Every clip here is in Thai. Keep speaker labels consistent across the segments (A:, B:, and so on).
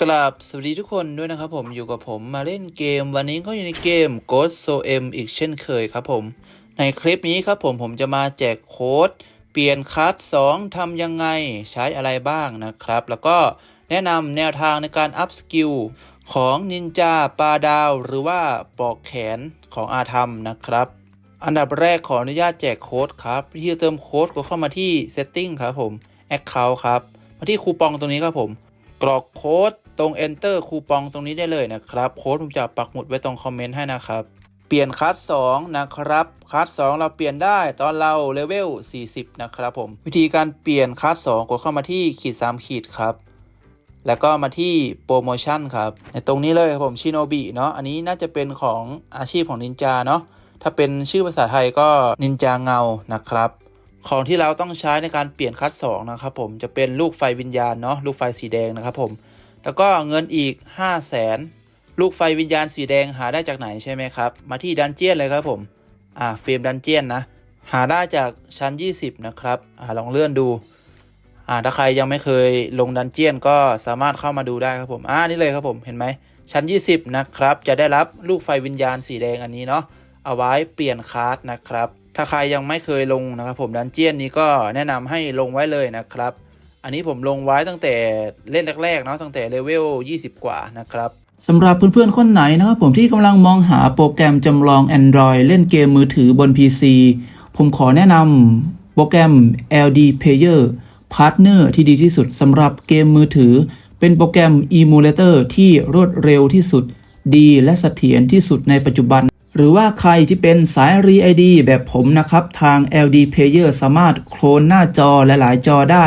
A: กราบสวัสดีทุกคนด้วยนะครับผมอยู่กับผมมาเล่นเกม วันนี้ก็อยู่ในเกม Ghost So M อีกเช่นเคยครับผม ในคลิปนี้ครับผมผมจะมาแจกโค้ด เปลี่ยนคัส2ทำยังไงใช้อะไรบ้างนะครับ แล้วก็แนะนำแนวทางในการอัพสกิลของนินจาปลาดาว หรือว่าปอกแขนของอาธรรมนะครับ อันดับแรกขออนุญาตแจกโค้ดครับวิธีเติมโค้ดก็เข้ามาที่ Setting ครับผม Account ครับมาที่คูปองตรงนี้ครับผมกรอกโค้ด ตรง enter คูปองตรงนี้ได้เลยนะครับโค้ดผมจะปักหมุดไว้ตรงคอมเมนต์ให้นะครับเปลี่ยนคัส2นะครับคัส2เราเปลี่ยนได้ตอนเราเลเวล 40 นะครับผม วิธีการเปลี่ยนคัส2กดเข้ามาที่ขีด 3 ขีดครับ แล้วก็มาที่โปรโมชั่นครับในตรงนี้เลยครับผมชิโนบิเนาะอันนี้น่าจะเป็นของอาชีพของนินจาเนาะถ้าเป็นชื่อภาษาไทยก็นินจาเงานะครับ ของที่เราต้องใช้ในการเปลี่ยนคัส2นะครับผมจะเป็นลูกไฟวิญญาณเนาะลูกไฟสีแดงนะครับผม แล้วก็เงินอีก 5 0 0แสนลูกไฟวิญญาณสีแดงหาได้จากไหนใช่ไหมครับ มาที่ดันเจียนเลยครับผม อ่าเฟรมดันเจียนนะ หาได้จากชั้น 20 นะครับ อ่าลองเลื่อนดู อ่าถ้าใครยังไม่เคยลงดันเจียนก็สามารถเข้ามาดูได้ครับผม อ่านี่เลยครับผม เห็นไหม ชั้น 20 นะครับ จะได้รับลูกไฟวิญญาณสีแดงอันนี้เนาะ เอาไว้เปลี่ยนคาร์ดนะครับ ถ้าใครยังไม่เคยลงนะครับผมดันเจียนนี้ก็แนะนำให้ลงไว้เลยนะครับ อันนี้ผมลงไว้ตั้งแต่เล่นแรกๆเนาะตั้งแต่เลเวล 20 กว่านะครับ
B: สำหรับเพื่อนๆ คนไหนนะครับผมที่กำลังมองหาโปรแกรมจำลอง Android เล่นเกมมือถือบน PC ผมขอแนะนำโปรแกรม LD Player Partner ที่ดีที่สุดสำหรับเกมมือถือ เป็นโปรแกรม Emulator ที่รวดเร็วที่สุด ดีและเสถียรที่สุดในปัจจุบัน หรือว่าใครที่เป็นสาย r e ID แบบผมนะครับ ทาง LD Player สามารถโคลนหน้าจอหลายๆ จอได้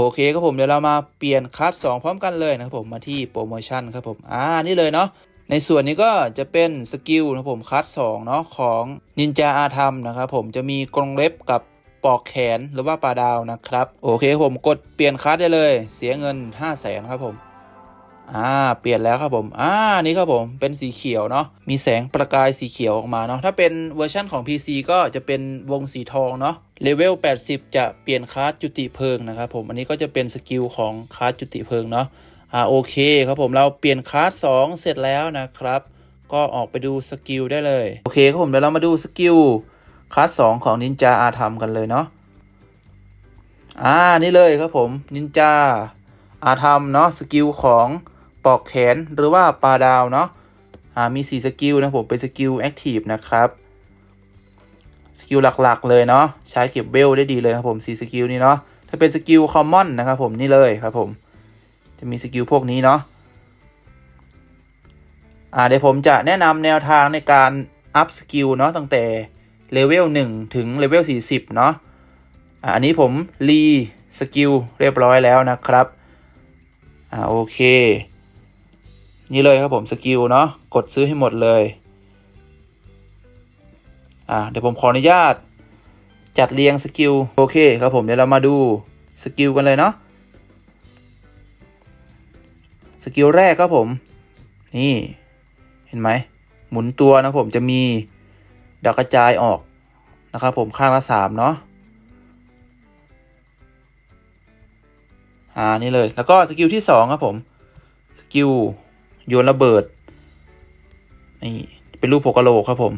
A: โอเคครับผมเดี๋ยวเรามาเปลี่ยนคัส2พร้อมกันเลยนะครับผมมาที่โปรโมชั่นครับผมอ่านี่เลยเนาะในส่วนนี้ก็จะเป็นสกิลนะครับผมคัส2เนาะของนินจาอาธรรมนะครับผมจะมีกรงเล็บกับปอกแขนหรือว่าปลาดาวนะครับ โอเคผมกดเปลี่ยนคัสได้เลย เสียเงิน 5 0 0แสนครับผม อ่า เปลี่ยนแล้วครับผม อ่า นี่ครับผม เป็นสีเขียวเนาะ มีแสงประกายสีเขียวออกมาเนาะ ถ้าเป็นเวอร์ชั่นของ PC ก็จะเป็นวงสีทองเนาะ เลเวล 80 จะเปลี่ยนคาร์ดจุติเพลิงนะครับผม อันนี้ก็จะเป็นสกิลของคาร์ดจุติเพลิงเนาะ อ่า โอเคครับผม เราเปลี่ยนคาร์ด2เสร็จแล้วนะครับ ก็ออกไปดูสกิลได้เลย โอเคครับผม เดี๋ยวเรามาดูสกิลคาร์ด2ของนินจาอาธรรมกันเลยเนาะ อ่า นี่เลยครับผม นินจาอาธรรมเนาะ สกิลของ ปอกแขนหรือว่าปลาดาวเนาะอ่ามี4สกิลนะผมเป็นสกิลแอคทีฟนะครับสกิลหลักๆเลยเนาะใช้เก็บเวลได้ดีเลยนะครับผม4สกิลนี้เนาะถ้าเป็นสกิลคอมมอนนะครับผมนี่เลยครับผมจะมีสกิลพวกนี้เนาะอ่าเดี๋ยวผมจะแนะนำแนวทางในการอัพสกิลเนาะตั้งแต่เลเวล1ถึงเลเวล40เนาะอ่าอันนี้ผมรีสกิลเรียบร้อยแล้วนะครับ อ่าโอเค นี่เลยครับผมสกิลเนาะกดซื้อให้หมดเลย อ่าเดี๋ยวผมขออนุญาต จัดเรียงสกิลโอเคครับผมเดี๋ยวเรามาดูสกิลกันเลยเนาะสกิลแรกครับผม นี่ เห็นไหม หมุนตัวนะผมจะมีดาวกระจายออกนะครับผมข้างละสามเนาะอ่านี่เลยแล้วก็สกิลที่สองครับผม สกิล โยนระเบิดนี่เป็นรูปโพกะโหลกครับผม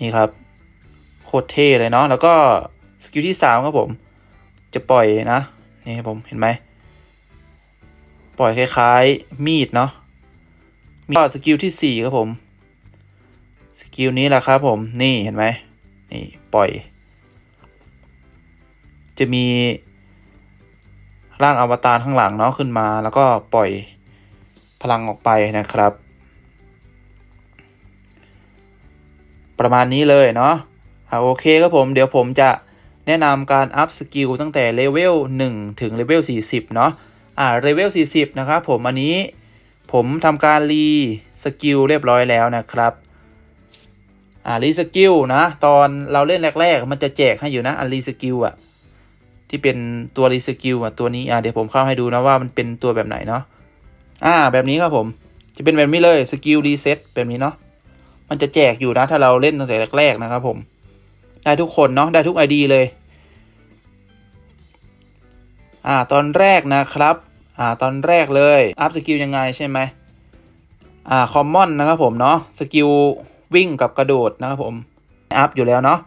A: นี่ครับ โคตรเท่เลยเนาะแล้วก็สกิลที่สามครับผม จะปล่อยนะ นี่ครับผมเห็นไหมปล่อยคล้ายๆ มีดเนาะก็สกิลที่สี่ครับผมสกิลนี้แหละครับผมนี่เห็นไหมนี่ปล่อย จะมี ร่างอวตารข้างหลังเนาะขึ้นมา แล้วก็ปล่อยพลังออกไปนะครับ ประมาณนี้เลยเนาะโอเคครับผมเดี๋ยวผมจะแนะนำการอัพสกิลตั้งแต่เลเวล1ถึงเลเวล40 เนาะอ่าเลเวล40 นะครับผมอันนี้ผมทำการรีสกิลเรียบร้อยแล้วนะครับอ่ารีสกิลนะ ตอนเราเล่นแรก ๆ มันจะแจกให้อยู่นะอันรีสกิลอะ ที่เป็นตัวรีสกิลอะตัวนี้อ่าเดี๋ยวผมเข้าให้ดูนะว่ามันเป็นตัวแบบไหนเนาะอ่าแบบนี้ครับผมจะเป็นแบบนี้เลยสกิลรีเซ็ตแบบนี้เนาะมันจะแจกอยู่นะถ้าเราเล่นตั้งแต่แรกๆนะครับผม ได้ทุกคนเนาะได้ทุกไอดีเลยอ่าตอนแรกนะครับอ่าตอนแรกเลยอัพสกิลยังไงใช่ไหมอ่าคอมมอนนะครับผมเนาะสกิลวิ่งกับกระโดดนะครับผมอัพอยู่แล้วเนาะ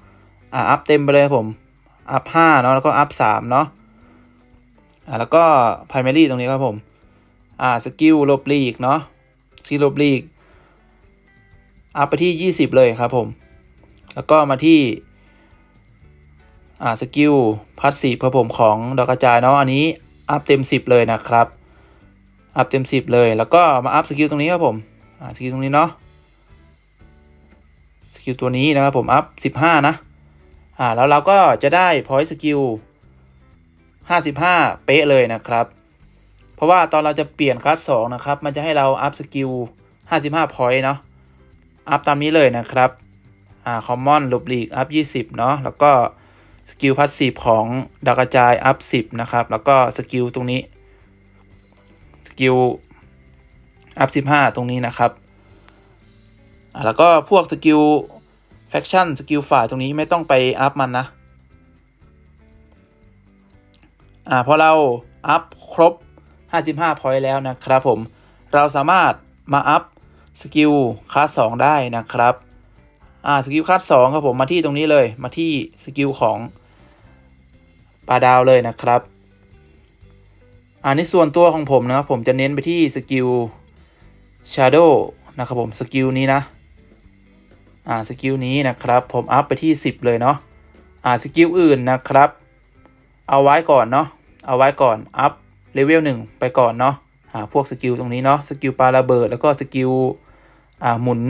A: อ่าอัพเต็มไปเลยผม อัพห้าเนาะแล้วก็อัพสามเนาะอ่าแล้วก็ primary ตรงนี้ครับผม อ่าสกิลลบลีกเนาะสกิลลบลีกอัพไปที่ 20 เลยครับผม แล้วก็มาที่ อ่าสกิลพัสซีฟครับผมของดอกกระจายเนาะอันนี้ อัพเต็ม 10 เลยนะครับ อัพเต็ม 10 เลย แล้วก็มาอัพสกิลตรงนี้ครับผม อ่าสกิลตรงนี้เนาะสกิลตัวนี้นะครับผมอัพ 15 นะ อ่าแล้วเราก็จะได้พอยต์สกิล55 เป๊ะเลยนะครับ เพราะว่าตอนเราจะเปลี่ยนคลาส2นะครับ มันจะให้เราอัพสกิล55พอยต์เนาะอัพตามนี้เลยนะครับ อ่าคอมมอนลบลีกอัพ20 เนาะ แล้วก็สกิลพัสซีฟของดากระจาย อัพ 10 นะครับ แล้วก็สกิลตรงนี้ สกิลอัพ 15 ตรงนี้นะครับอ่าแล้วก็พวกสกิล แฟคชั่นสกิลฝ่ายตรงนี้ไม่ต้องไปอัพมันนะ อ่าพอเราอัพครบ 55พอยต์แล้วนะครับผม เราสามารถมาอัพสกิลคลาส2ได้นะครับ อ่าสกิลคลาส2ครับผมมาที่ตรงนี้เลยมาที่สกิลของปลาดาวเลยนะครับอ่าในส่วนตัวของผมนะครับผมจะเน้นไปที่สกิล Shadow นะครับผมสกิลนี้นะ อ่าสกิลนี้นะครับ ผมอัพไปที่ 10 เลยเนาะอ่าสกิลอื่นนะครับ เอาไว้ก่อนเนาะเอาไว้ก่อนอัพเลเวล1ไปก่อนเนาะอ่าพวกสกิลตรงนี้เนาะสกิลปาระเบิดแล้วก็สกิลอ่าหมุน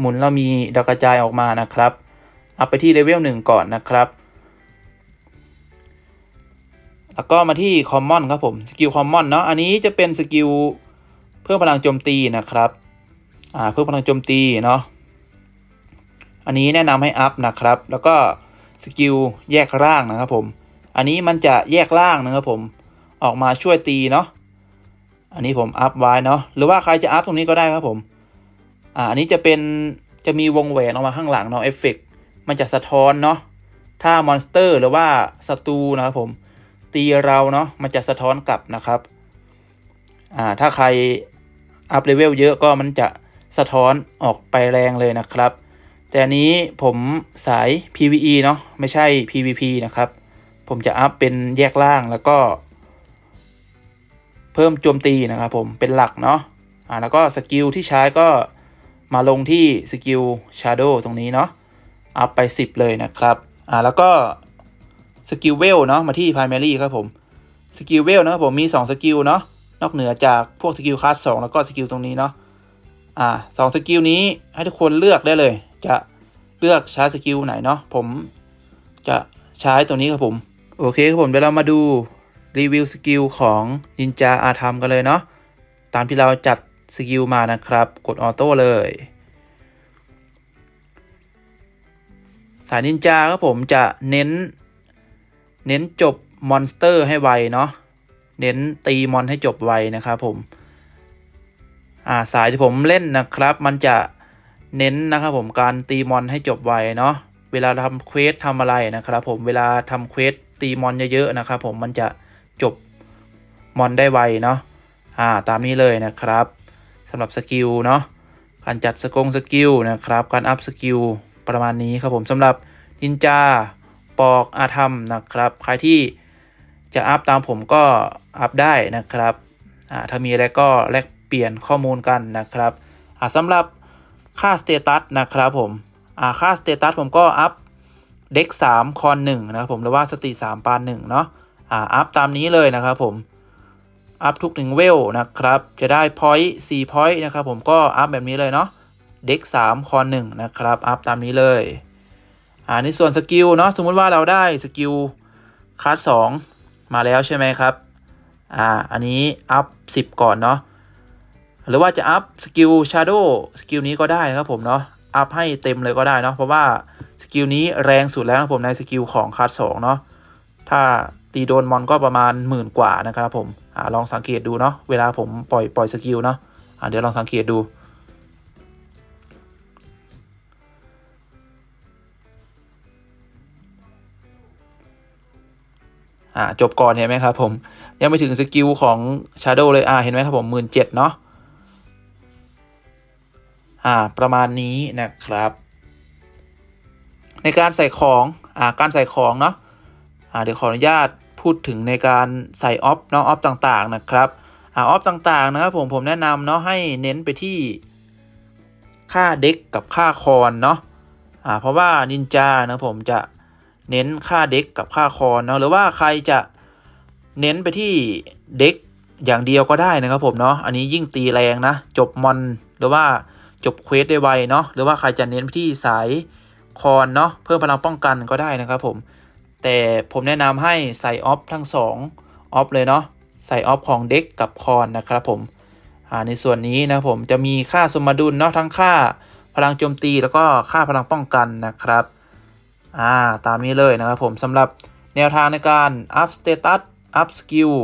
A: หมุนเรามีดาวกระจายออกมานะครับอัพไปที่เลเวล1ก่อนนะครับแล้วก็มาที่คอมมอนครับผมสกิลคอมมอนเนาะอันนี้จะเป็นสกิลเพิ่มพลังโจมตีนะครับอ่าเพิ่มพลังโจมตีเนาะ อันนี้แนะนำให้อัพนะครับ แล้วก็สกิลแยกร่างนะครับผม อันนี้มันจะแยกร่างนะครับผม ออกมาช่วยตีเนาะ อันนี้ผมอัพไว้เนาะ หรือว่าใครจะอัพตรงนี้ก็ได้ครับผม อ่า อันนี้จะเป็น จะมีวงแหวนออกมาข้างหลังเนาะเอฟเฟกมันจะสะท้อนเนาะ ถ้ามอนสเตอร์หรือว่าศัตรูนะครับผม ตีเราเนาะ มันจะสะท้อนกลับนะครับ อ่า ถ้าใครอัพเลเวลเยอะก็มันจะสะท้อนออกไปแรงเลยนะครับ แต่อันนี้ผมสาย PVE เนาะไม่ใช่ PVP นะครับ ผมจะอัพเป็นแยกล่างแล้วก็ เพิ่มโจมตีนะครับผมเป็นหลักเนาะอ่าแล้วก็สกิลที่ใช้ก็มาลงที่สกิล Shadow ตรงนี้เนาะอัพไป 10 เลยนะครับอ่าแล้วก็สกิลเวลเนาะมาที่ Primary ครับผมสกิลเวลนะครับผมมี 2 สกิลเนาะนอกเหนือจากพวกสกิลคลาส2แล้วก็สกิลตรงนี้เนาะอ่าสองสกิลนี้ให้ทุกคนเลือกได้เลย จะเลือกใช้สกิลไหนเนาะผมจะใช้ตัวนี้ครับผม โอเคครับผมเดี๋ยวเรามาดูรีวิวสกิลของนินจาอาธรรมกันเลยเนาะตามที่เราจัดสกิลมานะครับ กดออโต้เลย สายนินจาครับผมจะเน้น เน้นจบมอนสเตอร์ให้ไวเนาะเน้นตีมอนให้จบไวนะครับผม อ่าสายที่ผมเล่นนะครับ มันจะ เน้นนะครับผมการตีมอนให้จบไวเนาะเวลาทำเควสทำอะไรนะครับผมเวลาทำเควสตีมอนเยอะๆนะครับผมมันจะจบมอนได้ไวเนาะอ่าตามนี้เลยนะครับสำหรับสกิลเนาะการจัดสกงสกิลนะครับการอัพสกิลประมาณนี้ครับผมสำหรับนินจาปอกอาธรรมนะครับ ใครที่จะอัพตามผมก็อัพได้นะครับอ่าถ้ามีอะไรก็แลกเปลี่ยนข้อมูลกันนะครับอ่าสำหรับ ค่าสเตตัสนะครับผมอ่าค่าสเตตัสผมก็อัพเด็ก3คอน1นะครับผมหรือว่าสติ 3 ปาน1เนาะอ่าอัพตามนี้เลยนะครับผมอัพทุกหนึ่งเวลนะครับ จะได้พอยต์สี่พอยต์นะครับผมก็อัพแบบนี้เลยเนาะเด็กสามคอนหนึ่งนะครับอัพตามนี้เลยอ่าในส่วนสกิลเนาะสมมุติว่าเราได้สกิลคลาสสองมาแล้วใช่ไหมครับอ่าอันนี้อัพสิบก่อนเนาะ หรือว่าจะอัพสกิลชาร์โดสกิลนี้ก็ได้นะครับผมเนาะอัพให้เต็มเลยก็ได้เนาะเพราะว่าสกิลนี้แรงสุดแล้วนะผมในสกิลของคัสสองเนาะถ้าตีโดนมอนก็ประมาณหมื่นกว่านะครับผมอ่าลองสังเกตดูเนาะเวลาผมปล่อยปล่อยสกิลเนาะอ่าเดี๋ยวลองสังเกตดูอ่าจบก่อนเห็นไหมครับผมยังไม่ถึงสกิลของ Shadow เลยอ่าเห็นไหมครับผมหมื่นเจ็ดเนาะ อ่าประมาณนี้นะครับ ในการใส่ของอ่าการใส่ของเนาะอ่าเดี๋ยวขออนุญาตพูดถึงในการใส่ออฟเนาะออฟต่างๆนะครับอ่าออฟต่างๆนะครับผมผมแนะนำเนาะให้เน้นไปที่ค่าเด็กกับค่าคอนเนาะอ่าเพราะว่านินจานะผมจะเน้นค่าเด็กกับค่าคอนเนาะหรือว่าใครจะเน้นไปที่เด็กอย่างเดียวก็ได้นะครับผมเนาะอันนี้ยิ่งตีแรงนะจบมอนหรือว่า จบเควสได้ไวเนาะหรือว่าใครจะเน้นที่สายคอนเนาะเพิ่มพลังป้องกันก็ได้นะครับผม แต่ผมแนะนำให้ใส่ออฟทั้งสองอฟเลยเนาะใส่ออฟของเด็กกับคอนนะครับผมอ่าในส่วนนี้นะครับผมจะมีค่าสมดุลเนาะทั้งค่าพลังโจมตีแล้วก็ค่าพลังป้องกันนะครับอ่าตามนี้เลยนะครับผมสำหรับแนวทางในการ up status up skill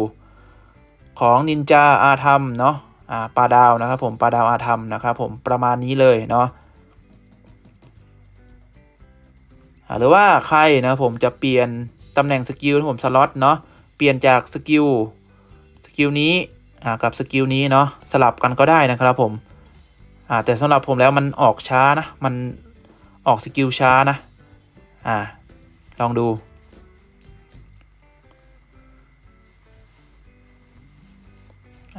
A: ของนินจาอาธรรมเนาะ ปลาดาวนะครับผมปลาดาวอาธรรมนะครับผมประมาณนี้เลยเนาะหรือว่าใครนะผมจะเปลี่ยนตำแหน่งสกิลผมสล็อตเนาะเปลี่ยนจากสกิลสกิลนี้กับสกิลนี้เนาะสลับกันก็ได้นะครับผมแต่สำหรับผมแล้วมันออกช้านะมันออกสกิลช้านะลองดู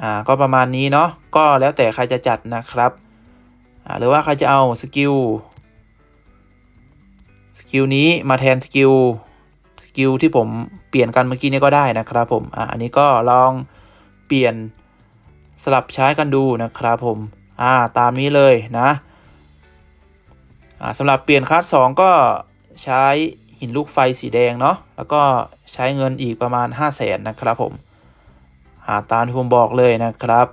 A: อ่าก็ประมาณนี้เนาะก็แล้วแต่ใครจะจัดนะครับอ่าหรือว่าใครจะเอาสกิลสกิลนี้มาแทนสกิลสกิลที่ผมเปลี่ยนกันเมื่อกี้นี้ก็ได้นะครับผมอ่าอันนี้ก็ลองเปลี่ยนสลับใช้กันดูนะครับผมอ่าตามนี้เลยนะอ่าสำหรับเปลี่ยนคัสสองก็ใช้หินลูกไฟสีแดงเนาะแล้วก็ใช้เงินอีกประมาณ 5 0 0แสนนะครับผม อ่าตามที่ผมบอกเลยนะครับ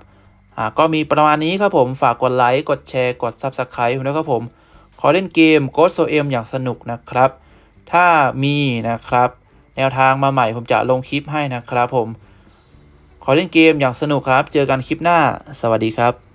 A: ก็มีประมาณนี้ครับผมฝากกดไลค์กดแชร์กด Subscribe ผมนะครับผม ขอเล่นเกม Ghost o M อย่างสนุกนะครับ ถ้ามีนะครับ แนวทางมาใหม่ผมจะลงคลิปให้นะครับผม ขอเล่นเกมอย่างสนุกครับ เจอกันคลิปหน้า สวัสดีครับ